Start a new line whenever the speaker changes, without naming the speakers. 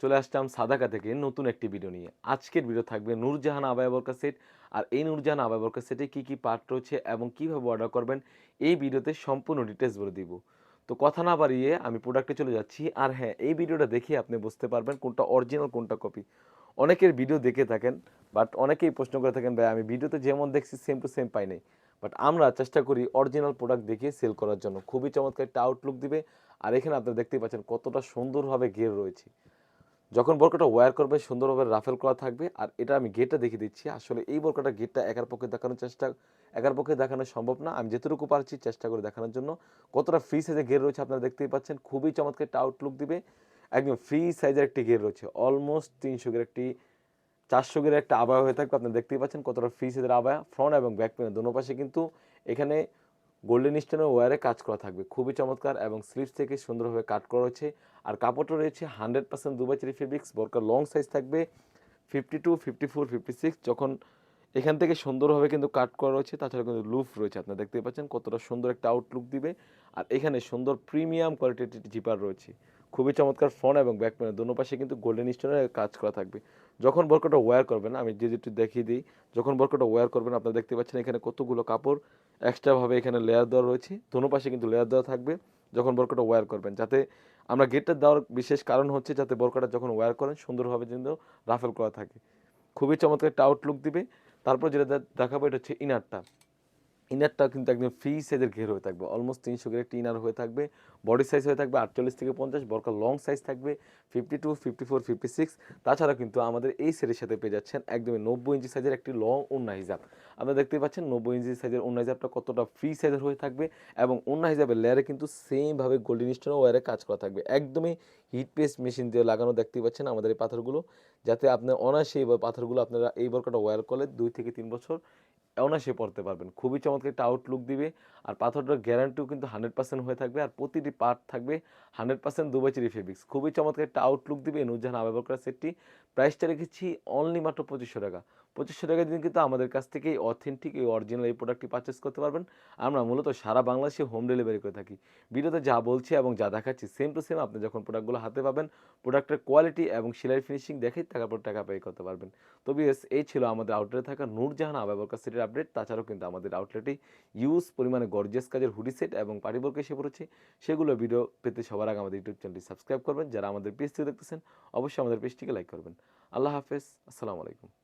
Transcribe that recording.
চলে আসলাম সাদাকা থেকে নতুন একটি ভিডিও নিয়ে। আজকের ভিডিও থাকবে নূরজাহান আবায়া বরকা সেট আর এই নূরজাহান আবায়া বরকা সেটে কী কী পার্ট রয়েছে এবং কীভাবে অর্ডার করবেন, এই ভিডিওতে সম্পূর্ণ ডিটেলস বলে দিব। তো কথা না বাড়িয়ে আমি প্রোডাক্টে চলে যাচ্ছি। আর হ্যাঁ এই ভিডিওটা দেখে আপনি বুঝতে পারবেন কোনটা অরিজিনাল কোনটা কপি অনেকের ভিডিও দেখে থাকেন বাট অনেকেই প্রশ্ন করে থাকেন, ভাই, আমি ভিডিওতে যেমন দেখছি সেম টু সেম পাই নাই। বাট আমরা চেষ্টা করি অরিজিনাল প্রোডাক্ট দেখিয়ে সেল করার জন্য। খুবই চমৎকার একটা আউটলুক দিবে। আর এখানে আপনারা দেখতেই পাচ্ছেন কতটা সুন্দরভাবে গের রয়েছে। যখন বরকাটা ওয়্যার করবে, সুন্দরভাবে রাফেল করা থাকবে, আর এটা আমি গেটটা দেখিয়ে দিচ্ছি। আসলে এই বরকাটা গেটটা একার পক্ষে দেখানোর চেষ্টা, একার পক্ষে দেখানো সম্ভব না। আমি যেটুকু পারছি চেষ্টা করে দেখানোর জন্য। কতটা ফ্রি সাইজে গের রয়েছে আপনারা দেখতেই পাচ্ছেন। খুবই চমৎকার একটা আউটলুক দিবে। একদম ফ্রি সাইজের একটি গের রয়েছে। অলমোস্ট তিনশো গের একটি চারশো গের একটা আবায়া হয়ে থাকবে। আপনারা দেখতেই পাচ্ছেন কতটা ফ্রি সাইজের আবায়া ফ্রন্ট এবং ব্যাক পেনে দোনো পাশে কিন্তু এখানে গোল্ডেন স্টোনের ওয়ারে কাজ করা থাকবে। খুবই চমৎকার এবং স্লিভস থেকে সুন্দরভাবে কাট করা রয়েছে। আর কাপড়টা রয়েছে hundred percent Dubai cherry fabrics বরকার long size থাকবে fifty two fifty four fifty six যখন এখান থেকে সুন্দরভাবে কিন্তু কাট করা রয়েছে, তাছাড়া কিন্তু লুফ রয়েছে। আপনারা দেখতে পাচ্ছেন কতটা সুন্দর একটা আউটলুক দিবে। আর এখানে সুন্দর প্রিমিয়াম কোয়ালিটির জিপার রয়েছে। খুবই চমৎকার ফ্রন্ট এবং ব্যাক প্যানের দোনো পাশে কিন্তু গোল্ডেন স্টোনের কাজ করা থাকবে। যখন বরকাটা ওয়্যার করবেন, আমি যে যেটি দেখিয়ে দিই, যখন বরকাটা ওয়্যার করবেন, আপনারা দেখতে পাচ্ছেন এখানে কতগুলো কাপড় এক্সট্রাভাবে এখানে লেয়ার দেওয়া রয়েছে। দোনো পাশে কিন্তু লেয়ার দেওয়া থাকবে যখন বরকাটা ওয়্যার করবেন। যাতে আমরা গেটটা দেওয়ার বিশেষ কারণ হচ্ছে যাতে বরকাটা যখন ওয়্যার করেন, সুন্দরভাবে কিন্তু রাফেল করা থাকে। খুবই চমৎকার একটা আউটলুক দিবে। তারপর যেটা দেখাবো, এটা হচ্ছে ইনারটা ইনারটা কিন্তু একদম ফ্রি সাইজের ঘের হয়ে থাকবে। অলমোস্ট তিনশো গ্রেড একটি ইনার হয়ে থাকবে। বডি সাইজ হয়ে থাকবে আটচল্লিশ থেকে পঞ্চাশ। বরকার লং সাইজ থাকবে fifty two fifty four fifty six তাছাড়া কিন্তু আমাদের এই সেটের সাথে পেয়ে যাচ্ছেন একদমই নব্বই ইঞ্চি সাইজের একটি লং উন্না হিজাব। আপনারা দেখতে পাচ্ছেন নব্বই ইঞ্চি সাইজের উন্না হিজাবটা কতটা ফ্রি সাইজের হয়ে থাকবে এবং উন্না হিজাবের লেয়ারে কিন্তু সেমভাবে গোল্ডেন স্টোন ওয়ারে কাজ করা থাকবে। একদমই হিট পেস্ট মেশিন দিয়ে লাগানো দেখতে পাচ্ছেন আমাদের এই পাথরগুলো। যাতে আপনার অনায়াসে এই পাথরগুলো আপনারা এই বরকাটা ওয়ার করলে দুই থেকে তিন বছর অনায়াসে পড়তে পারবেন। খুবই চমৎকার একটা আউটলুক দিবে। আর পাথরটার গ্যারান্টিও কিন্তু হান্ড্রেড পার্সেন্ট হয়ে থাকবে। আর প্রতিটি পার্ট থাকবে hundred percent Dubai cherry fabrics খুবই চমৎকার একটা আউটলুক দিবে নুরজাহান আবেবর করা সেটটি প্রাইসটা রেখেছি অনলি মাত্র পঁচিশশো টাকা। পঁচিশশো টাকা দিন কিন্তু আমাদের কাছ থেকে এই অথেন্টিক এই অরিজিনাল এই প্রোডাক্টটি পারচেস করতে পারবেন। আমরা মূলত সারা বাংলাদেশে হোম ডেলিভারি করে থাকি। ভিডিওতে যা বলছি এবং যা দেখাচ্ছি সেম টু সেম আপনি যখন প্রোডাক্টগুলো হাতে পাবেন প্রোডাক্টের কোয়ালিটি এবং সেলাই ফিনিশিং দেখেই টাকার পর টাকা পে করতে পারবেন। তো বিএস, এই ছিল আমাদের আউটলেটে থাকা নূরজাহান আবাবরকা সেটের আপডেট তাছাড়াও কিন্তু আমাদের আউটলেটে ইউজ পরিমাণে গর্জিয়াস কাজের হুডি সেট এবং পাটিবর্গ এসে পড়েছে, সেগুলো ভিডিও পেতে সবার আগে আমাদের ইউটিউব চ্যানেলটি সাবস্ক্রাইব করবেন। যারা আমাদের পেজটি দেখতেছেন, অবশ্যই আমাদের পেজটিকে লাইক করবেন। আল্লাহ হাফেজ, আসসালামু আলাইকুম।